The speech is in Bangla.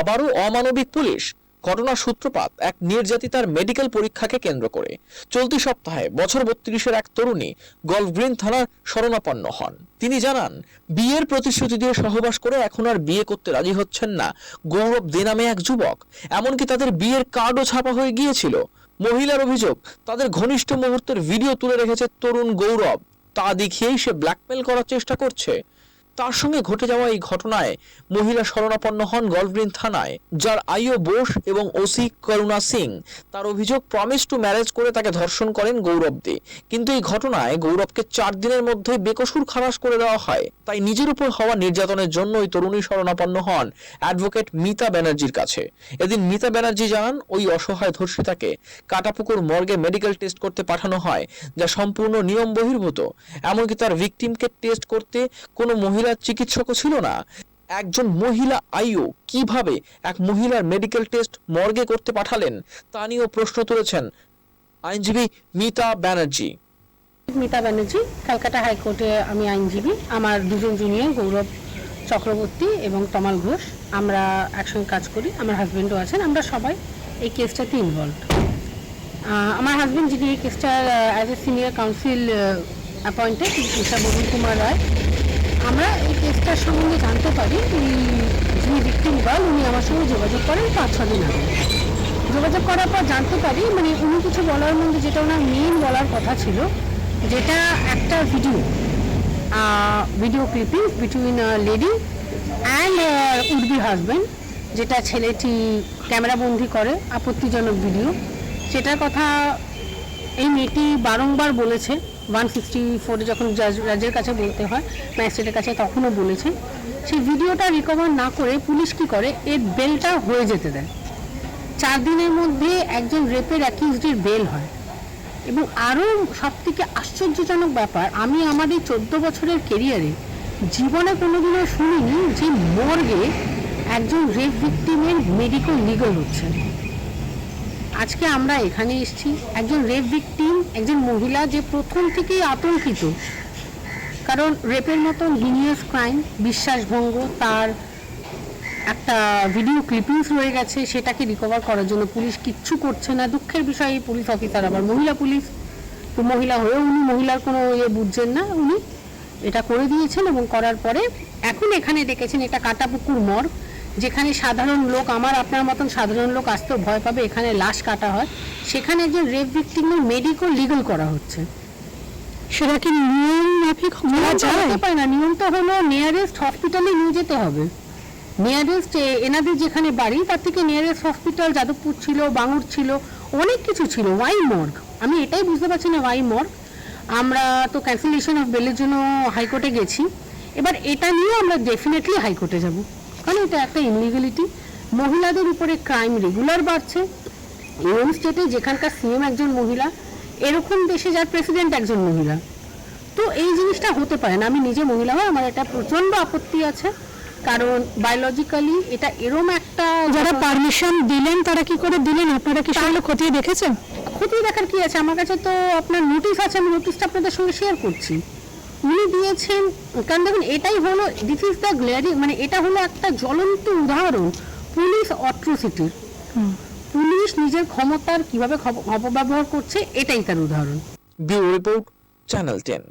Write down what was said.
আবারও অমানবিক পুলিশ। ঘটনার সূত্রপাত এক নির্যাতিতার মেডিকেল পরীক্ষাকে কেন্দ্র করে। চলতি সপ্তাহে বছর বত্রিশের এক তরুণী গলফ গ্রিন থানার শরণাপন্ন হন। তিনি জানান, বিয়ের প্রতিশ্রুতি দিয়ে সহবাস করে এখন আর বিয়ে করতে রাজি হচ্ছেন না। গৌরব দে নামে এক যুবক, এমনকি তাদের বিয়ের কার্ডও ছাপা হয়ে গিয়েছিল। মহিলার অভিযোগ, তাদের ঘনিষ্ঠ মুহূর্তের ভিডিও তুলে রেখেছে তরুণ গৌরব। তা দেখিয়েই সে ব্ল্যাকমেল করার চেষ্টা করছে। তার সঙ্গে ঘটে যাওয়া এই ঘটনায় মহিলা শরণাপন্ন হন গলফগ্রিন থানায়, যার আইও বোস এবং ওসি করুণা সিং। তার অভিযোগ প্রমিস টু ম্যারেজ করে তাকে ধর্ষণ করেন গৌরব দে কিন্তু এই ঘটনায় গৌরবকে চার দিনের মধ্যে বেকসুর খালাস করে দেওয়া হয়। তাই নিজের উপর হওয়া নির্যাতনের জন্য ওই তরুণী শরণাপন্ন হন অ্যাডভোকেট মিতা ব্যানার্জির কাছে। এদিন মিতা ব্যানার্জি জানান, ওই অসহায় ধর্ষিতাকে কাটাপুকুর মর্গে মেডিকেল টেস্ট করতে পাঠানো হয়, যা সম্পূর্ণ নিয়ম বহির্ভূত। এমনকি তার ভিকটিমকে টেস্ট করতে কোনো মহিলা চিকিৎসকও ছিল না। একজন মহিলা আইও কীভাবে এক মহিলার মেডিকেল টেস্ট মর্গে করতে পাঠালেন, তা নিয়েও প্রশ্ন তুলেছেন আইনজীবী মিতা ব্যানার্জি। মিতা ব্যানার্জি, ক্যালকাটা হাইকোর্টে আমি আইনজীবী। আমার দুজন জুনিয়র গৌরব চক্রবর্তী এবং তমাল ঘোষ। আমরা একসঙ্গে কাজ করি, আমার হাজব্যান্ডও আছেন, আমরা সবাই এই কেসটাতে ইনভলভ আমার হাজব্যান্ড যিনি এই কেসটার as a senior counsel appointed mister Barun Kumar Ray. আমরা এই কেসটার সম্বন্ধে জানতে পারি। এই যিনি ভিক্টিম গার্ল উনি আমার সঙ্গে যোগাযোগ করেন পাঁচ ছ দিন আগে। যোগাযোগ করার পর জানতে পারি মানে উনি কিছু বলার মধ্যে যেটা ওনার মেন বলার কথা ছিল, যেটা একটা video video clipping between lady and would be husband যেটা ছেলেটি ক্যামেরাবন্দি করে, আপত্তিজনক ভিডিও সেটার কথা এই মেয়েটি বারংবার বলেছে। ওয়ান সিক্সটি ফোরে যখন জাজ, জাজের কাছে বলতে হয়, ম্যাজিস্ট্রেটের কাছে তখনও বলেছে, সেই ভিডিওটা রিকভার না করে পুলিশ কি করে? এর বেলটা হয়ে যেতে দেয়। চার দিনের মধ্যে একজন রেপের অ্যাকিউজডের বেল হয়। এবং আরও সব থেকে আশ্চর্যজনক ব্যাপার, আমি আমাদের চোদ্দ বছরের কেরিয়ারে জীবনে কোনোদিনও শুনিনি যে মর্গে একজন রেপ ভিক্টিমের মেডিকেল লিগাল হচ্ছে। আজকে আমরা এখানে এসেছি। একজন রেপ ভিকটিম একজন মহিলা যে প্রথম থেকেই আতঙ্কিত। কারণ রেপের মতন হিনিয়াস ক্রাইম বিশ্বাসভঙ্গ, তার একটা ভিডিও ক্লিপিংস রয়ে গেছে, সেটাকে রিকভার করার জন্য পুলিশ কিচ্ছু করছে না। দুঃখের বিষয় এই পুলিশ অফিসার আবার মহিলা পুলিশ। তো মহিলা হয়েও উনি, মহিলার কোনো ইয়ে বুঝছেন না উনি। এটা করে দিয়েছেন এবং করার পরে এখন এখানে ডেকেছেন এটা কাটাপুকুর মর্গ। যেখানে সাধারণ লোক আমার আপনার মতন সাধারণ লোক আসতেও ভয় পাবে এখানে লাশ কাটা হয়। সেখানে একজন রেপ ভিক্টিমের মেডিকেল লিগাল করা হচ্ছে। সেটা কি নিয়ম মাফিক নিয়ম যায়? পারে না নিয়ম তো হলো নিয়ারেস্ট হসপিটালে নিয়ে যেতে হবে। নিয়ারেস্ট এনাদের যেখানে বাড়ি তার থেকে নিয়ারেস্ট হসপিটাল যাদবপুর ছিল বাঙুর ছিল অনেক কিছু ছিল। ওয়াই মর্গ আমি এটাই বুঝতে পারছি না ওয়াই মর্গ আমরা তো ক্যান্সেলেশন অফ বেলের জন্য হাইকোর্টে গেছি। এবার এটা নিয়ে আমরা ডেফিনেটলি হাইকোর্টে যাব। কারণ এটা একটা ইনলিগালিটি মহিলাদের উপরে ক্রাইম রেগুলার বাড়ছে। এরম স্টেটে যেখানকার সিএম একজন মহিলা এরকম দেশে যার প্রেসিডেন্ট একজন মহিলা। তো এই জিনিসটা হতে পারে না। আমি নিজে মহিলা হয় আমার এটা প্রচণ্ড আপত্তি আছে। কারণ বায়োলজিক্যালি এটা এরম একটা যারা পারমিশন দিলেন তারা কি করে দিলেন? আপনারা কি সেগুলো খতিয়ে দেখেছেন? খতিয়ে দেখার কি আছে? আমার কাছে তো আপনার নোটিশ আছে। আমি নোটিশটা আপনাদের সঙ্গে শেয়ার করছি। উনি দিয়েছেন কারণ দেখুন এটাই হলো দিস ইজ দ্য গ্ল্যারি মানে এটা হলো একটা জ্বলন্ত উদাহরণ পুলিশ অট্রোসিটির পুলিশ নিজের ক্ষমতার কীভাবে অপব্যবহার করছে এটাই তার উদাহরণ। Bureau report channel ten.